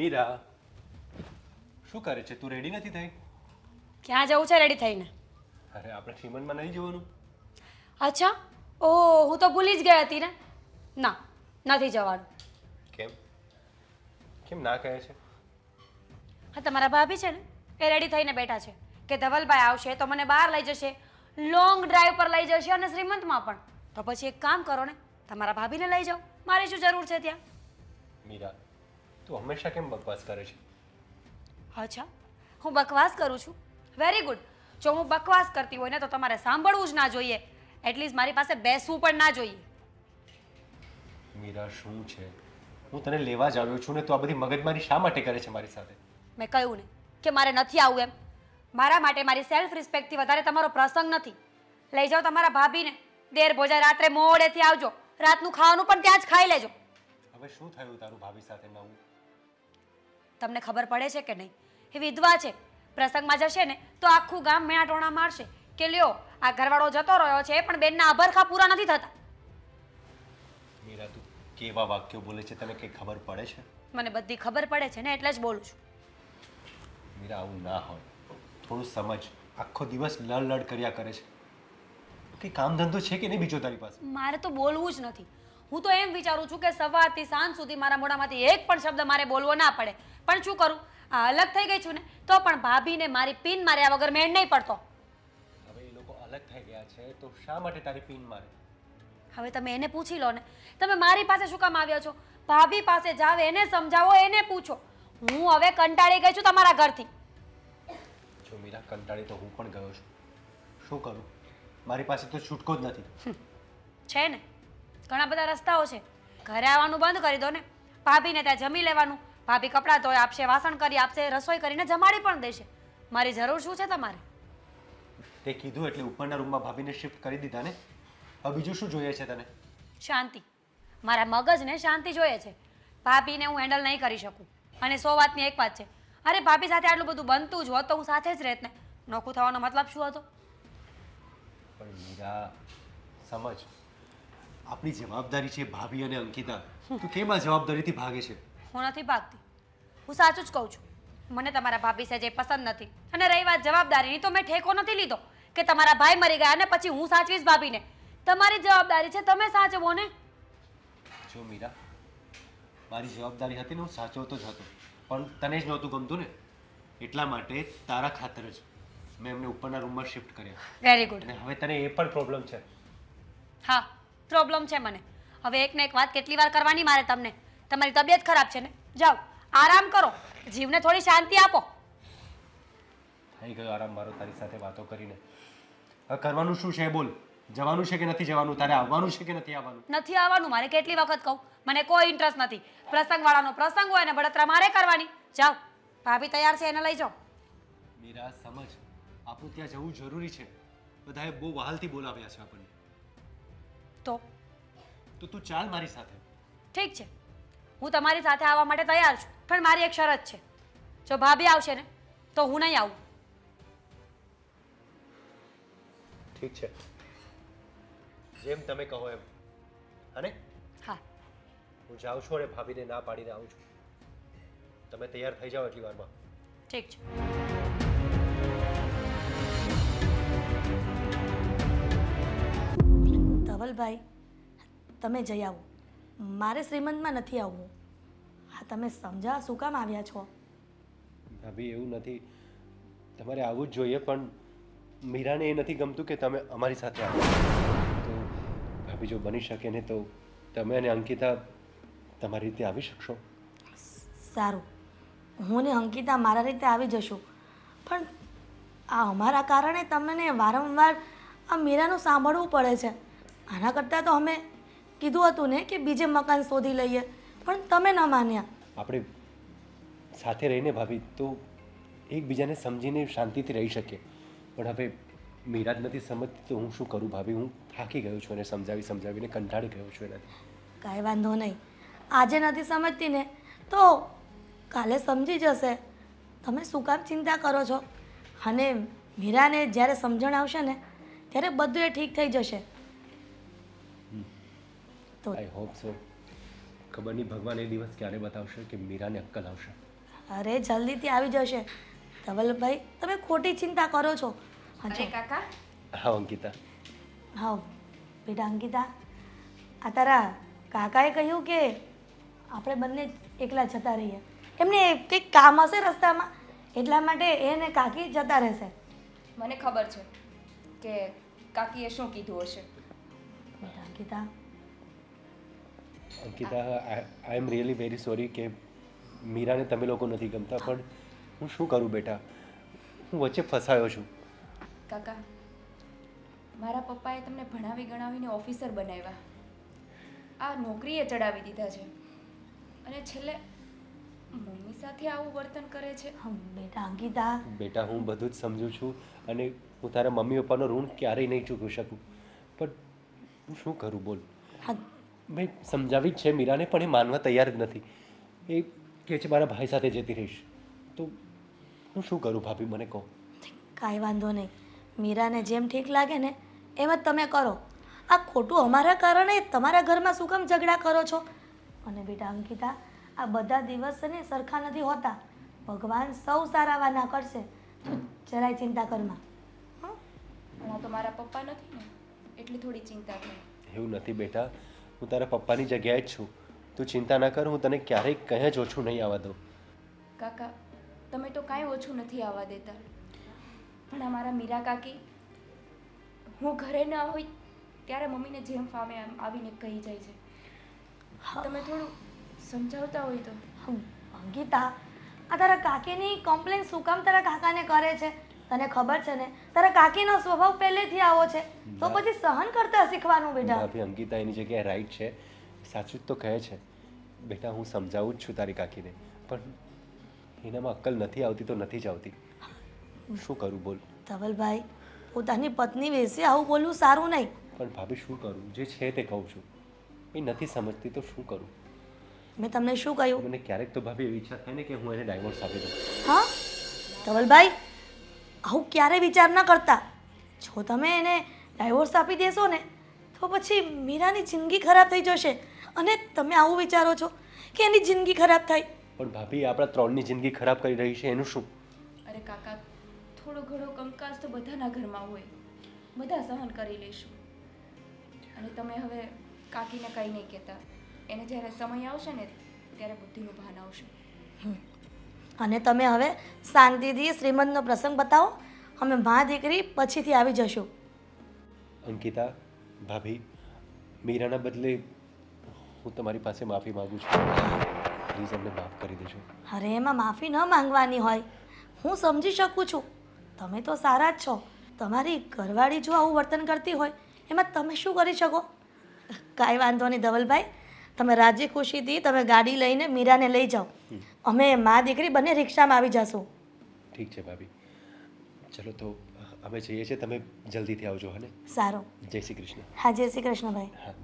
મીરા શું કરે છે? તું રેડી નથી થઈ? ક્યાં જવું છે રેડી થઈને? અરે આપણે શ્રીમંતમાં નહીં જવાનું. અચ્છા. ઓહ હું તો ભૂલી જ ગઈ હતી ને. ના નથી જવાનું. કેમ? કેમ ના કહે છે? હા તમારા ભાભી છે ને એ રેડી થઈને બેઠા છે કે ધવલભાઈ આવશે તો મને બહાર લઈ જશે લોંગ ડ્રાઈવ પર લઈ જશે અને શ્રીમંતમાં પણ. તો પછી એક કામ કરો ને તમારા ભાભીને લઈ જાઓ. મારે શું જરૂર છે ત્યાં? મીરા તું હંમેશા કેમ બકવાસ કરે છે? અચ્છા હું બકવાસ કરું છું. વેરી ગુડ જો હું બકવાસ કરતી હોય ને તો તમારે સાંભળવું જ ના જોઈએ. એટલીસ્ટ મારી પાસે બેસવું પણ ના જોઈએ. મીરા શું છે? હું તને લેવા જ આવ્યો છું ને તું આ બધી મગજમારી શા માટે કરે છે મારી સાથે? મેં કહ્યું ને કે મારે નથી આવવું એમ. મારા માટે મારી સેલ્ફ રિસ્પેક્ટથી વધારે તમારો પ્રસંગ નથી. લઈ જાઓ તમારા ભાભીને. દેર ભોજા રાત્રે મોડેથી આવજો. રાતનું ખાવાનું પણ ત્યાં જ ખાઈ લેજો. હવે શું થયું તારું ભાભી સાથે નવું? તમને ખબર પડે છે કે નહીં? એ વિધવા છે પ્રસંગમાં જશે ને તો આખું ગામ મેણાટોણા મારશે કે લ્યો આ ઘરવાળો જતો રહ્યો છે પણ બેનના અભરખા પૂરા નથી થતા. મીરા તું કેવા વાક્યો બોલે છે? તને કંઈ ખબર પડે છે? મને બધી ખબર પડે છે ને એટલે જ બોલું છું. મીરા આવું ના હોય. થોડું સમજ. આખો દિવસ લડ લડ કર્યા કરે છે. કંઈ કામ ધંધો છે કે નહીં બીજો તારી પાસે? મારે તો બોલવું જ નથી. હું તો એમ વિચારું છું કે સવારથી સાંજ સુધી મારા મોઢામાંથી એક પણ શબ્દ મારે બોલવો ના પડે. પણ શું કરું? આ અલગ થઈ ગઈ છું ને તો પણ ભાભીને મારી પિન માર્યા વગર મેળ નહીં પડતો. હવે એ લોકો અલગ થઈ ગયા છે તો શા માટે તારી પિન મારે? હવે તમે એને પૂછી લો ને. તમે મારી પાસે શું કામ આવ્યા છો? ભાભી પાસે જાવ એને સમજાવો એને પૂછો. હું હવે કંટાળી ગઈ છું તમારા ઘરથી. જો મીરા કંટાળી તો હું પણ ગયો છું. શું કરું? મારી પાસે તો છૂટકો જ નથી. છે ને? ઘણા બધા રસ્તાઓ છે. ઘરે આવવાનું બંધ કરી દો ને. ભાભીને ત્યાં જમી લેવાનું. ભાભી કપડાં ધોઈ આપશે વાસણ કરી આપશે રસોઈ કરીને જમાડી પણ દેશે. મારી જરૂર શું છે તમારે? તે કીધું એટલે ઉપરના રૂમમાં ભાભીને શિફ્ટ કરી દીધા ને? હવે બીજું શું જોઈએ છે તને? શાંતિ. મારા મગજને શાંતિ જોઈએ છે. ભાભીને હું હેન્ડલ નહીં કરી શકું. અને સો વાતની એક વાત છે. અરે ભાભી સાથે આટલું બધું બનતું જ હોત તો હું સાથે જ રહેત ને. નોખું થવાનો મતલબ શું હતો? પણ મીરા સમજ. આપણી જવાબદારી છે ભાભી અને અંકિતા. તું કેમ જવાબદારીથી ભાગે છે? હું નથી ભાગતી. હું સાચું જ કહું છું. મને તમારા ભાભી છે જે પસંદ નથી. અને રહી વાત જવાબદારીની તો મેં ઠેકો નથી લીધો કે તમારા ભાઈ મરી ગયા અને પછી હું સાચવીશ ભાભીને. તમારી જવાબદારી છે તમે સાચવો ને. જો મીરા મારી જવાબદારી હતી ને હું સાચવતો જ હતો. પણ તને જ નહોતું ગમતું ને. એટલા માટે તારા ખાતર જ મેં એમને ઉપરના રૂમમાં શિફ્ટ કર્યા. વેરી ગુડ અને હવે તને એ પણ પ્રોબ્લેમ છે. હા પ્રોબ્લેમ છે મને. હવે એક ને એક વાત કેટલી વાર કરવાની મારે તમને? તમારી તબિયત ખરાબ છે ને? જાઓ આરામ કરો. જીવને થોડી શાંતિ આપો. થઈ ગયો આરામ મારો તારી સાથે વાતો કરીને. હવે કરવાનું શું છે બોલ. જવાનું છે કે નથી જવાનું? તારે આવવાનું છે કે નથી આવવાનું? નથી આવવાનું મારે કેટલી વખત કહું? મને કોઈ ઇન્ટરેસ્ટ નથી. પ્રસંગવાળાનો પ્રસંગ હોય ને બળતરા મારે કરવાની. જાઓ ભાભી તૈયાર છે એને લઈ જાઓ. મીરા સમજ. આપણું ત્યાં જવું જરૂરી છે. બધાએ બહુ વહાલથી બોલાવ્યા છે આપણને. તો? તો તું ચાલ મારી સાથે. ઠીક છે. હું તમારી સાથે આવવા માટે તૈયાર છું. પણ મારી એક શરત છે. જો ભાભી આવશે ને તો હું નહીં આવું. ઠીક છે. જેમ તમે કહો એમ. અને? હા. હું જાઉં છું અને ભાભીને ના પાડીને આવું છું. તમે તૈયાર થઈ જાઓ એટલી વારમાં. ઠીક છે. ધવલભાઈ તમે જઈ આવો. મારે શ્રીમંતમાં નથી આવવું. હા તમે સમજા શું કામ આવ્યા છો? ભાભી એવું નથી. તમારે આવવું જ જોઈએ પણ મીરાને એ નથી ગમતું કે તમે અમારી સાથે આવો. તો ભાભી જો બની શકે ને તો તમે અને અંકિતા તમારી રીતે આવી શકશો. સારું. હું ને અંકિતા મારા રીતે આવી જશું. પણ આ અમારા કારણે તમને વારંવાર આ મીરાનું સાંભળવું પડે છે. આના કરતાં તો અમે કીધું હતું ને કે બીજે મકાન શોધી લઈએ. પણ તમે ન માન્યા. આપણે સાથે રહીને ભાભી તો એકબીજાને સમજીને શાંતિથી રહી શકીએ. પણ હવે મીરા જ નથી સમજતી તો હું શું કરું ભાભી? હું થાકી ગયો છું અને સમજાવી સમજાવીને કંટાળી ગયો છું એનાથી. કાંઈ વાંધો નહીં. આજે નથી સમજતી ને તો કાલે સમજી જશે. તમે શું કામ ચિંતા કરો છો? અને મીરાને જ્યારે સમજણ આવશે ને ત્યારે બધું એ ઠીક થઈ જશે. તો આઈ હોપ સો ખબર નહીં ભગવાન એ દિવસ ક્યારે બતાવશે કે મીરાને અક્કલ આવશે? અરે જલ્દીથી આવી જશે. ધવલભાઈ તમે ખોટી ચિંતા કરો છો. અરે કાકા. હા અંકિતા. હા બેટા અંકિતા આ તારા કાકાએ કહ્યું કે આપણે બંને એકલા જતા રહીએ. એમને કંઈક કામ હશે રસ્તામાં? એટલા માટે એને કાકી જતા રહેશે. મને ખબર છે કે કાકીએ શું કીધું હશે? બેટા Ankita Ankita I am really very sorry કે મીરાને તમે લોકો નથી ગમતા પણ હું શું કરું બેટા? હું વચ્ચે ફસાયો છું. કાકા મારા પપ્પાએ તમને ભણાવી ગણાવીને ઓફિસર બનાવ્યા. આ નોકરીએ ચડાવી દીધા છે. અને છેલ્લે મમ્મી સાથે આવું વર્તન કરે છે. બેટા અંકિતા. બેટા હું બધું જ સમજુ છું અને હું તારા મમ્મી પપ્પાનો ઋણ ક્યારેય નહીં ચૂકવી શકું. પણ હું શું કરું બોલ? હા મેં સમજાવી જ છે મીરાને પણ એ માનવા તૈયાર જ નથી. એ કહે છે મારા ભાઈ સાથે જતી રહીશ. તો હું શું કરું ભાભી મને કહો. કાંઈ વાંધો નહીં. મીરાને જેમ ઠીક લાગે ને એમ જ તમે કરો. આ ખોટું અમારા કારણે તમારા ઘરમાં શું કામ ઝઘડા કરો છો? અને બેટા અંકિતા આ બધા દિવસ ને સરખા નથી હોતા. ભગવાન સૌ સારા વાના કરશે. જરાય ચિંતા કરમાં હું? આ તો મારા પપ્પા નથી ને એટલે થોડી ચિંતા થાય એવું નથી બેટા. હું તારા પપ્પાની જગ્યાએ જ છું. તું ચિંતા ના કર હું તને ક્યારેય કંઈ જ ઓછું નહીં આવવા દઉં. કાકા તમે તો કાંઈ ઓછું નથી આવવા દેતા. પણ અમારા મીરા કાકી હું ઘરે ન હોય ત્યારે મમ્મીને જેમ ફામે આમ આવીને કહી જાય છે. તમે થોડું સમજાવતા હોય તો. અંગીતા આ તારા કાકીની કમ્પ્લેન શું કામ તારા કાકાને કરે છે? તને ખબર છે ને? તારા કાકીનો સ્વભાવ પહેલેથી આવો છે. તો પછી સહન કરતા શીખવાનું બેટા. ભાભી અંકિતા એની જગ્યાએ રાઈટ છે. સાચું જ તો કહે છે. બેટા હું સમજાવું જ છું તારી કાકીને. પણ એનામાં અક્કલ નથી આવતી તો નથી જ આવતી. શું કરું બોલ? ધવલભાઈ પોતાની પત્ની વિશે આવું બોલવું સારું નહીં. પણ ભાભી શું કરું? જે છે તે કહું છું. એ નથી સમજતી તો શું કરું? મેં તમને શું કહ્યું? મને ક્યારેક તો ભાભી એવી ઈચ્છા થાય ને કે હું એને ડાયવોર્સ આપી દઉં. હા? ધવલભાઈ આવું ક્યારે વિચાર ન કરતા? જો તમે એને ડાયવોર્સ આપી દેશો ને તો પછી મીરાની જિંદગી ખરાબ થઈ જશે. અને તમે આવું વિચારો છો કે એની જિંદગી ખરાબ થાય? પણ ભાભી આપણા ત્રણની જિંદગી ખરાબ કરી રહી છે એનું શું? અરે કાકા થોડો ઘણો કંકાસ તો બધાના ઘરમાં હોય. બધા સહન કરી લઈશું. અને તમે હવે કાકીને કંઈ નહીં કહેતા. એને જ્યારે સમય આવશે ને ત્યારે બુદ્ધિનું ભાન આવશે. અને તમે હવે શાંતિથી શ્રીમંતનો પ્રસંગ બતાવો. અમે મા દીકરી પછીથી આવી જશું. અંકિતા ભાભી મીરાના બદલે હું તમારી પાસે માફી માગું છું. પ્લીઝ અમને માફ કરી દેજો. અરે એમાં માફી ન માંગવાની હોય. હું સમજી શકું છું. તમે તો સારા જ છો. તમારી ઘરવાળી જો આવું વર્તન કરતી હોય એમાં તમે શું કરી શકો? કાંઈ વાંધો નહીં ધવલભાઈ. તમે રાજી ખુશીથી તમે ગાડી લઈને મીરાને લઈ જાઓ. અમે મા દીકરી બંને રિક્ષામાં આવી જશું. ઠીક છે ભાભી. ચલો તો અમે જઈએ છીએ તમે જલ્દીથી આવજો હને? સારું. જય શ્રી કૃષ્ણ. હા જય શ્રી કૃષ્ણ ભાઈ. હા.